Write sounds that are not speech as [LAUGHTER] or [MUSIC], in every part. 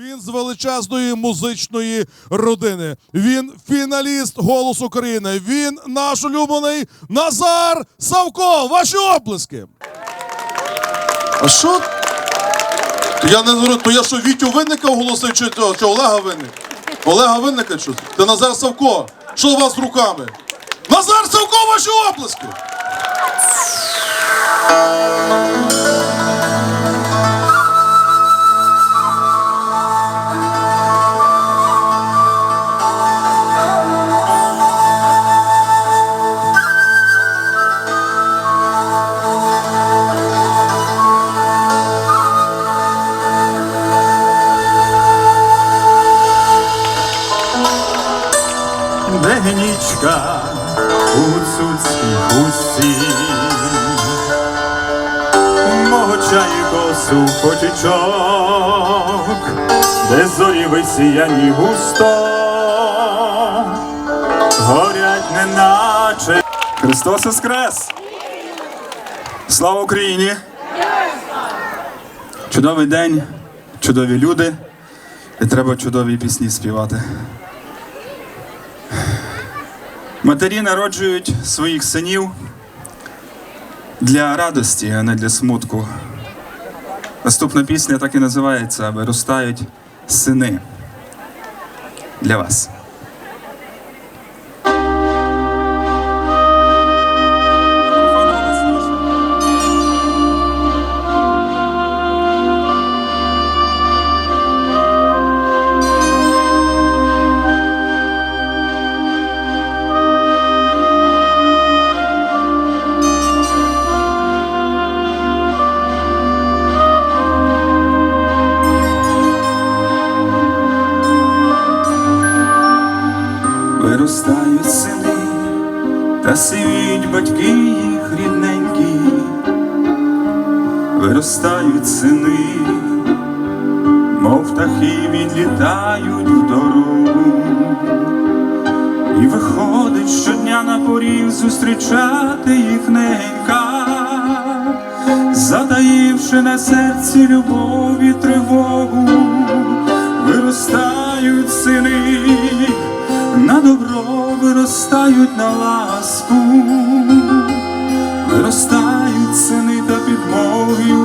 Він з величезної музичної родини. Він фіналіст «Голос України». Він наш улюблений Назар Савко. Ваші оплески. А що? Я не то я що Вітю Винника оголосив, чи, чи Олега Винника? Олега Винника що? Ти Назар Савко. Що у вас з руками? Назар Савко, ваші оплески! Сухотічок, де зорі висіяні густо, горять неначе. Христос Воскрес! Слава Україні! Чудовий день, чудові люди, і треба чудові пісні співати. Матері народжують своїх синів для радості, а не для смутку. Наступна пісня так і називається Виростають сини для вас. На поріг зустрічати їх ненька, затаївши на серці любов і тривогу, виростають сини на добро виростають на ласку, виростають сини та підмоги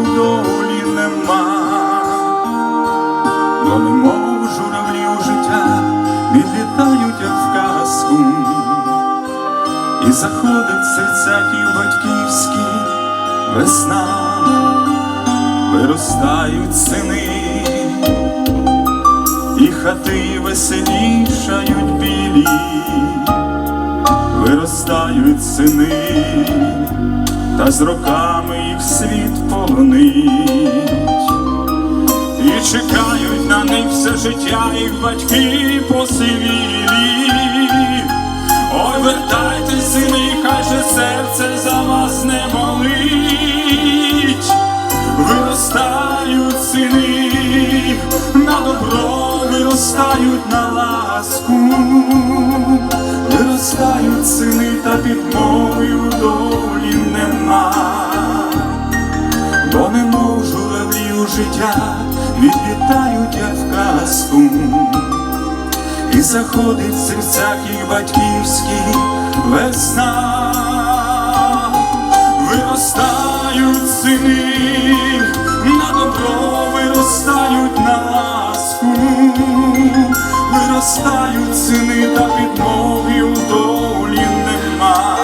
і заходить в серцях і батьківські весна, виростають сини. І хати веселішають білі, виростають сини, та з роками їх світ полонить, і чекають на них все життя, їх батьки посивілі. Ой, вертайте, сини, хай же серце за вас не болить, виростають сини, на добро виростають на ласку, виростають сини та підмою долі нема, бо немов журавлі у життя відлітають, як в казку, і заходить в серцях їх батьківські весна, виростають сини, на добро виростають на ласку, виростають сини та підмоги у долі нема,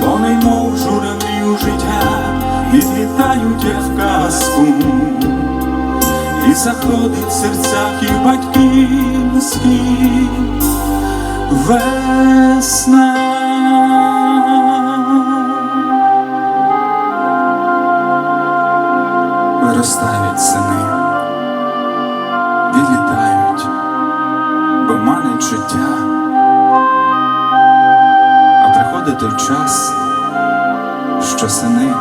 бо немов журавлі у життя відлітають, як казку, і заходить в серцях їх батьківські. Весна. Виростають сини, відлітають, бо манить життя, а приходить той час, що сини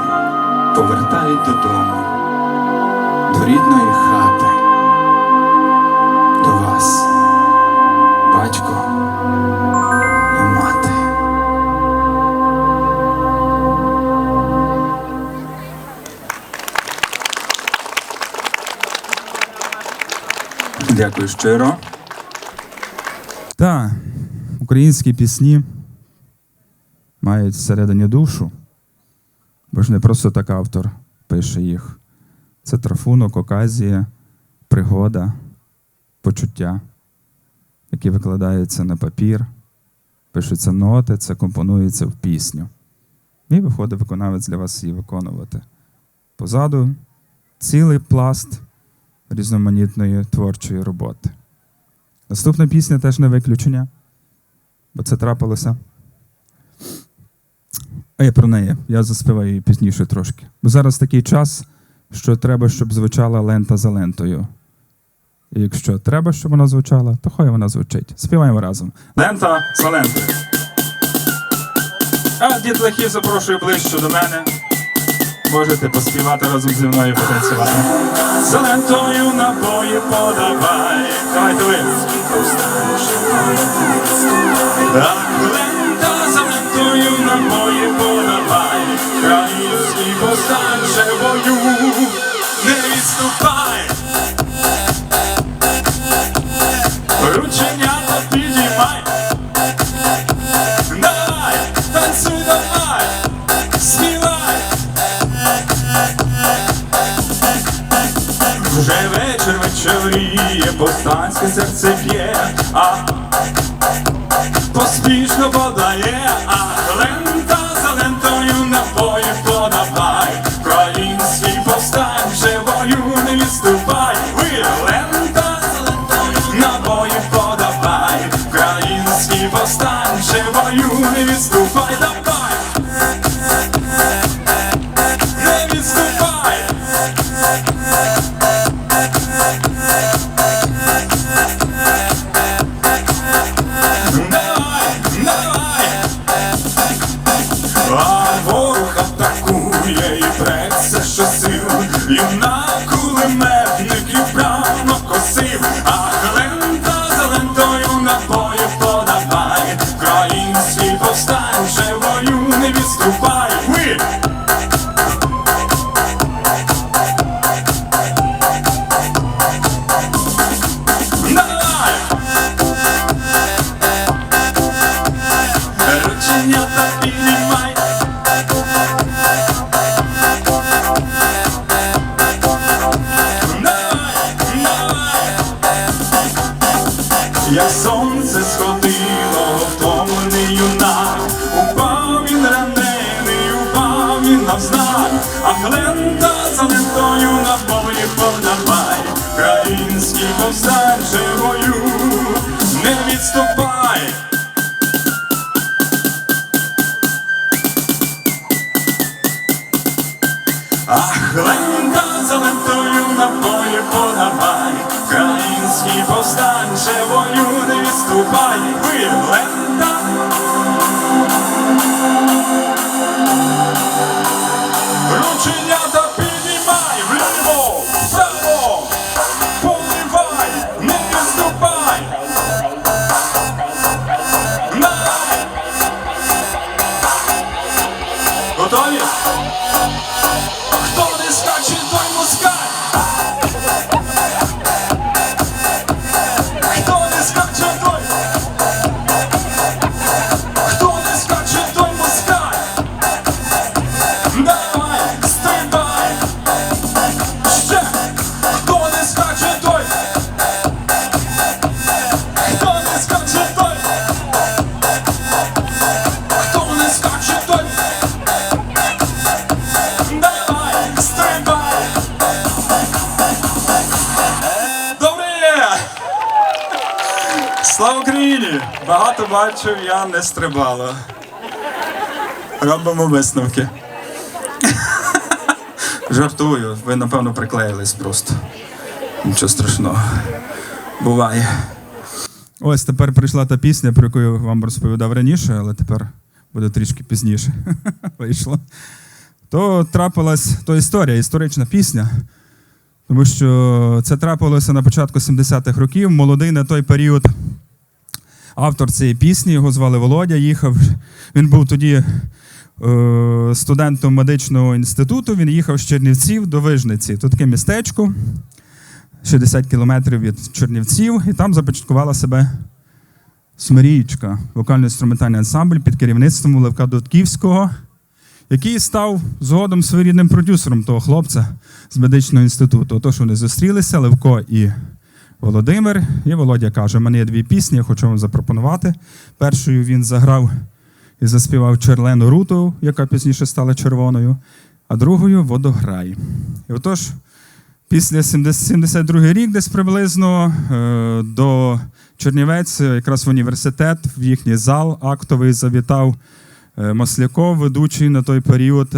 повертають додому, до рідної хати, до вас, батько і мати. Дякую щиро. Так, українські пісні мають всередині душу, бо ж не просто так автор пише їх. Це трафунок, оказія, пригода, почуття, які викладаються на папір, пишуться ноти, це компонується в пісню. І виходить виконавець для вас її виконувати. Позаду цілий пласт різноманітної творчої роботи. Наступна пісня теж не виключення, бо це трапилося. А я про неї. Я заспіваю її пізніше трошки. Бо зараз такий час, що треба, щоб звучала лента за лентою. І якщо треба, щоб вона звучала, то хай вона звучить. Співаємо разом. Лента за лентою. А дітлахів запрошую ближче до мене. Можете поспівати разом зі мною потанцювати. За лентою набої подавай. Давайте ви. Набої подавай. Країнський повстанче бою. Не відступай. Рученята підіймай. Давай, танцюй давай, співай. Вже вечір вечоріє, повстанське серце б'є, а поспішно подає, а Ах, лента за лентою на полі подавай, Український повстанче бою не відступай, ви лента. Рученята бачив, я не стрибала. Робимо висновки. [LAUGHS] Жартую, ви напевно приклеїлись просто. Нічого страшного. Буває. Ось тепер прийшла та пісня, про яку я вам розповідав раніше, але тепер буде трішки пізніше. [LAUGHS] Вийшло. То трапилась то історія, історична пісня. Тому що це трапилося на початку 70-х років. Молодий на той період автор цієї пісні, його звали Володя, їхав. Він був тоді е, студентом медичного інституту. Він їхав з Чернівців до Вижниці. Тут таке містечко. 60 кілометрів від Чернівців, і там започаткувала себе Смирієчка, вокально-інструментальний ансамбль під керівництвом Левка Дудківського, який став згодом своєрідним продюсером того хлопця з медичного інституту. Отож вони зустрілися, Левко і Володимир. І Володя каже: у мене є дві пісні, я хочу вам запропонувати. Першою він заграв і заспівав Черлену Руту, яка пізніше стала червоною, а другою Водограй. І отож, після 70 72 рік, десь приблизно е, до Чернівець, е, якраз в університет, в їхній зал актовий завітав е, Масляков, ведучий на той період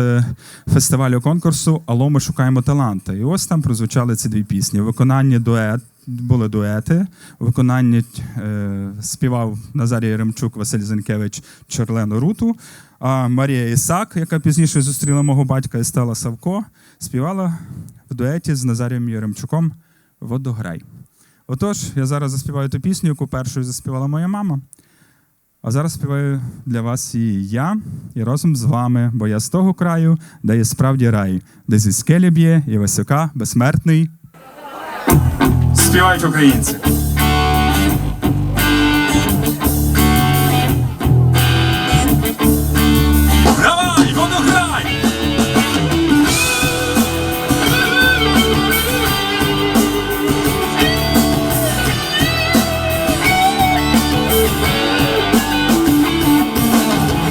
фестивалю конкурсу Алло, ми шукаємо таланти. І ось там прозвучали ці дві пісні. У виконанні дует. Були дуети. У виконанні е, співав Назарій Яремчук, Василь Зенкевич Черлену Руту. А Марія Ісак, яка пізніше зустріла мого батька і стала Савко, співала в дуеті з Назарієм Яремчуком Водограй. Отож, я зараз заспіваю ту пісню, яку першою заспівала моя мама. А зараз співаю для вас і я, і разом з вами, бо я з того краю, де є справді рай, де зі скелі б'є і висока, безсмертний. Співають українці. Давай, водограй!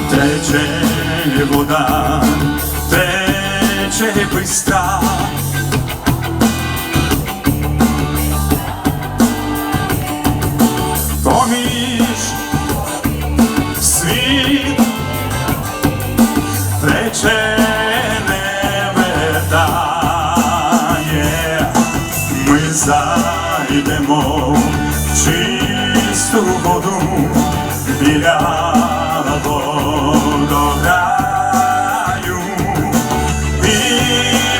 Тече вода, тече бистра, воду біля водограю і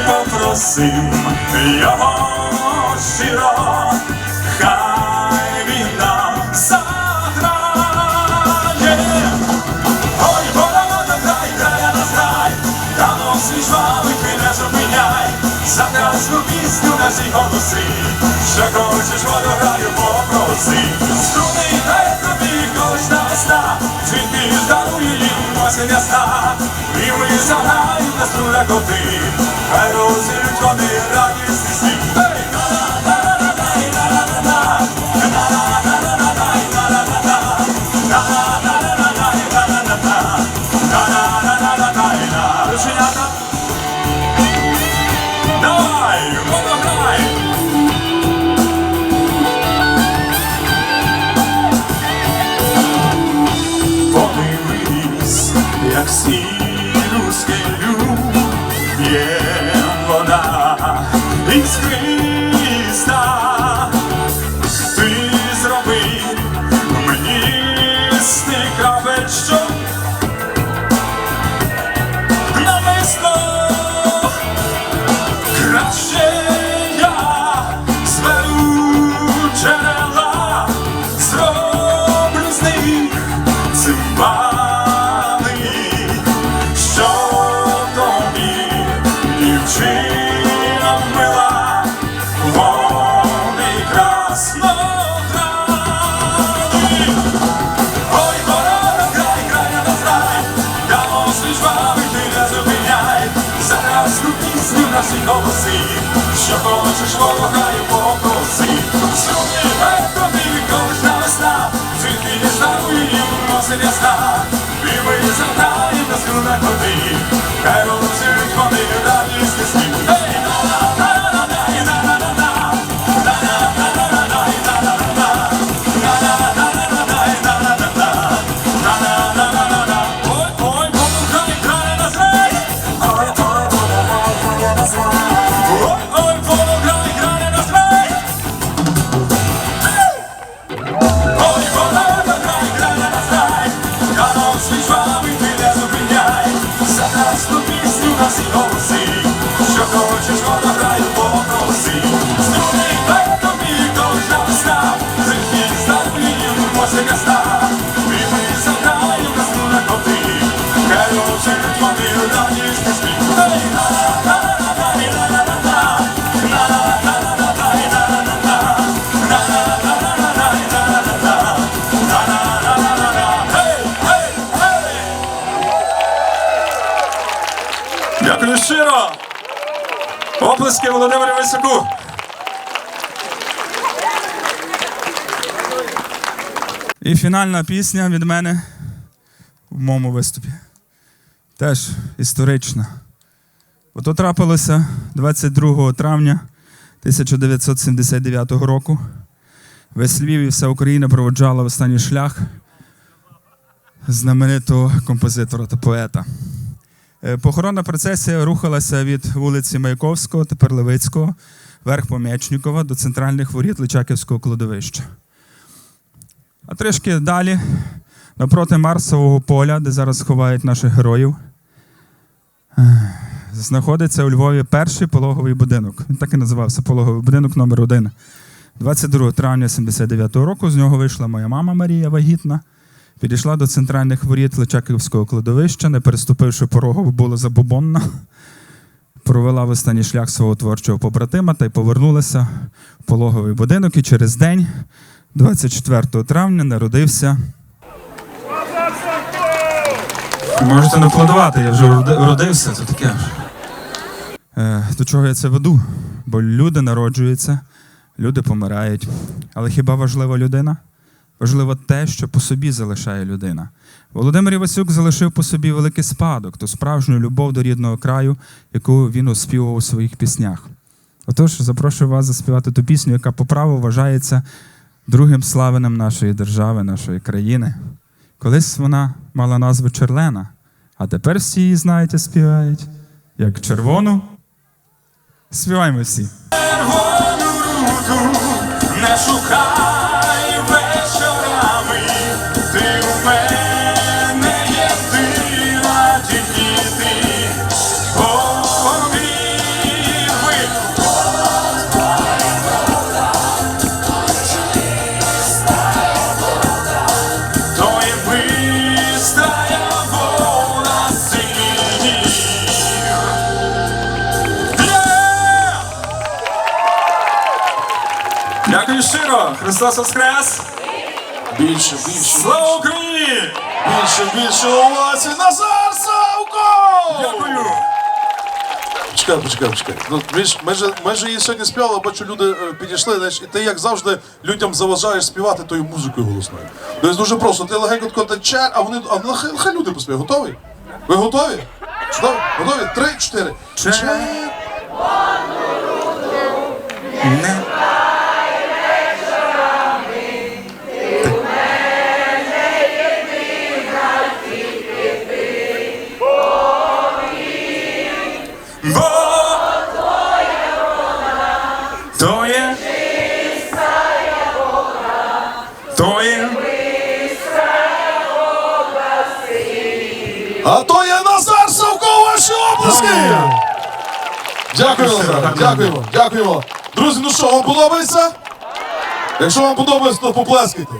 попросим його щиро, хай він нам заграє. Ой, вода, водограй, края на край, давно свій жвавий ти не зупиняй, за красну пісню наші голоси, що хочеш водограю попроси. Струни хай тобі кожна весна, цвіти здарує їм осінь ясна, і ми заграємо на струнах коти, хай розірють вони радісні оплески Володимиру Високу. І фінальна пісня від мене в моєму виступі. Теж історична. Бо то трапилося 22 травня 1979 року. Весь Львів і вся Україна проводжала останній шлях знаменитого композитора та поета. Е, Похоронна процесія рухалася від вулиці Маяковського, тепер Левицького, верх Пом'ячнікова до центральних воріт Личаківського кладовища. А трішки далі, напроти Марсового поля, де зараз ховають наших героїв, знаходиться у Львові перший пологовий будинок. Він так і називався пологовий будинок номер 1 22 травня 79-го року з нього вийшла моя мама Марія вагітна. Підійшла до центральних воріт Личаківського кладовища, не переступивши порогу, була забобонна. Провела в останній шлях свого творчого побратима та й повернулася в пологовий будинок. І через день, 24 травня, народився. Можете не аплодувати, я вже родився, це таке. Е, до чого я це веду? Бо люди народжуються, люди помирають. Але хіба важлива людина? Важливо те, що по собі залишає людина. Володимир Івасюк залишив по собі великий спадок, ту справжню любов до рідного краю, яку він оспівував у своїх піснях. Отож, запрошую вас заспівати ту пісню, яка по праву вважається другим славенем нашої держави, нашої країни. Колись вона мала назву Черлена, а тепер всі її знають і співають, як червону. Співаємо всі. Червону руку не шукай Христос Воскрес! Більше, більше, Слава Україні! більше, більше овацій. Назар Савко! Дякую! Почекай, почекай, почекай. Ну, ми, ж, ми, ж, ми ж її сьогодні співали, бачу, люди е, підійшли, знаєш, і ти, як завжди, людям заважаєш співати тою музикою голосною. Тобто дуже просто, ти легенько тако тече, а вони, а ну, хай, хай люди поспівають. Готові? Ви готові? Готові? Готові? Три, чотири. Чер- Не. Дякуємо, дякуємо, дякуємо. Друзі, ну що, вам подобається? Якщо вам подобається, то поплескайте.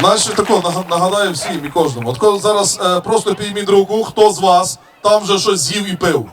Наші тако нагадаю всім і кожному. От коли зараз е, просто підійміть руку, хто з вас там вже щось з'їв і пив.